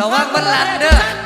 ระวังบันลังเด้อ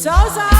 So sorry.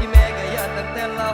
อีแม่ก็ยาตั้งแต่เรา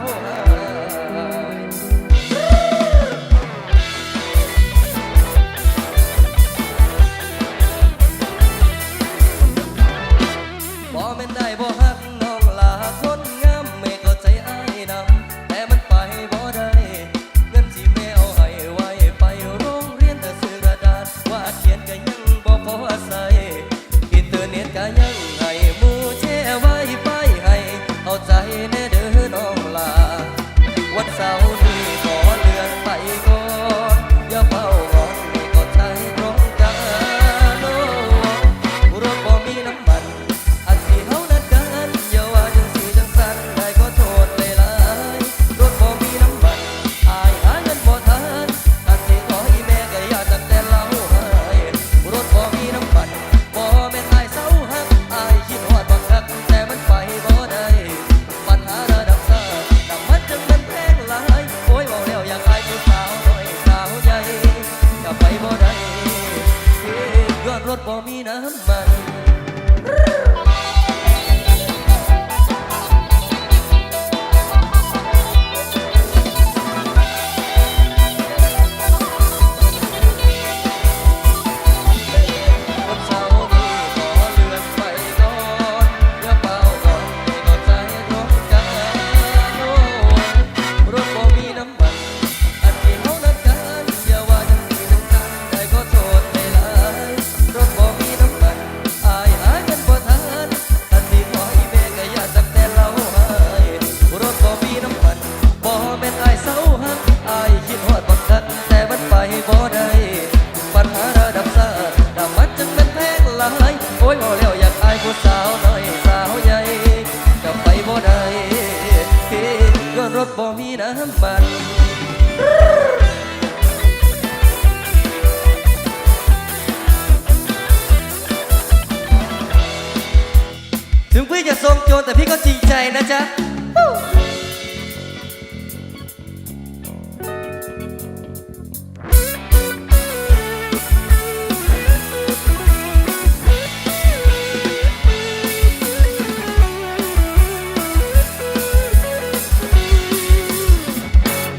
พื่อจะทรงโจรแต่พี่ก็จริงใจนะจ๊ะ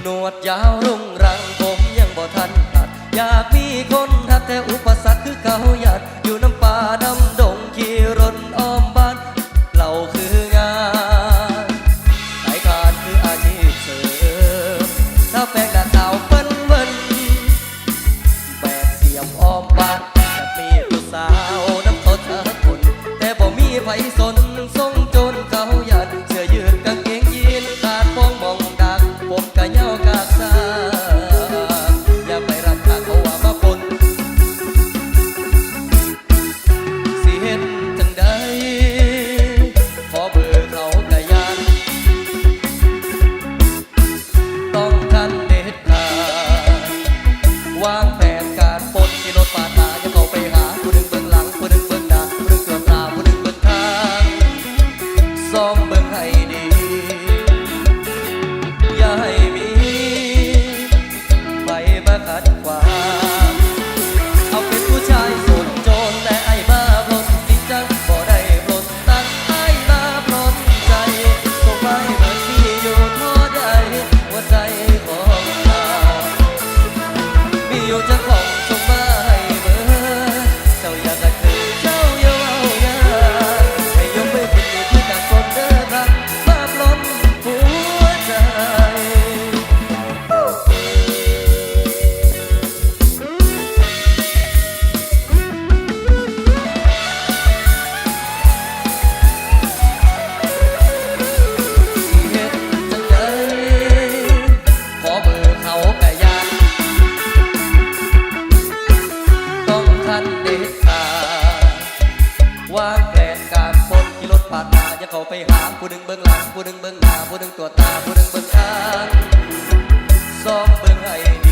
หนวดยาวรุงรังผมยังบ่ทันหัด อยากมีคนทักแต่อุปสรรคคือเขาหยัด perfect. ตาบูดึงตัวตาบูดึงเบิ่งทางซ้อมเบิ่งให้ดี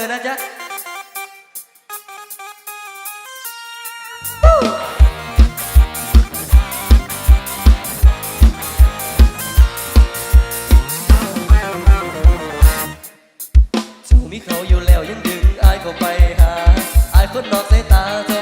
อนะจ๊ะเจ้ามีเขาอยู่แล้วยังดึงอายเข้าไปหาอายคนนอกสายตา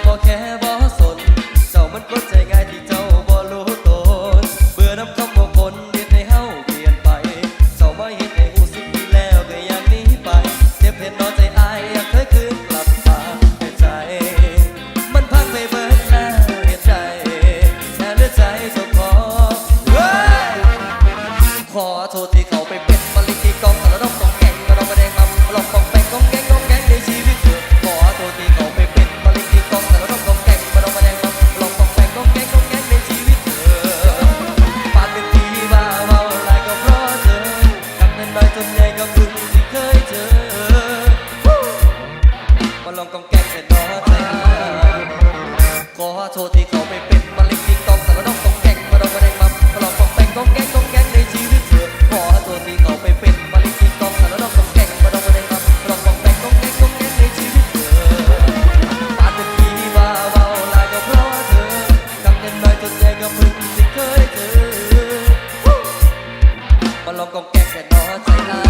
ลองกองแกงแต่นอใจลา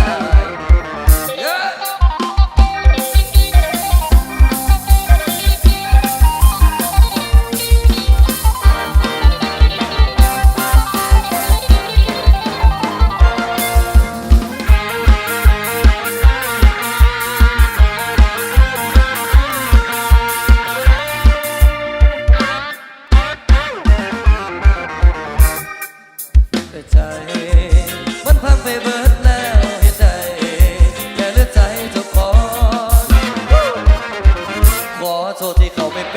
ย 做的好呗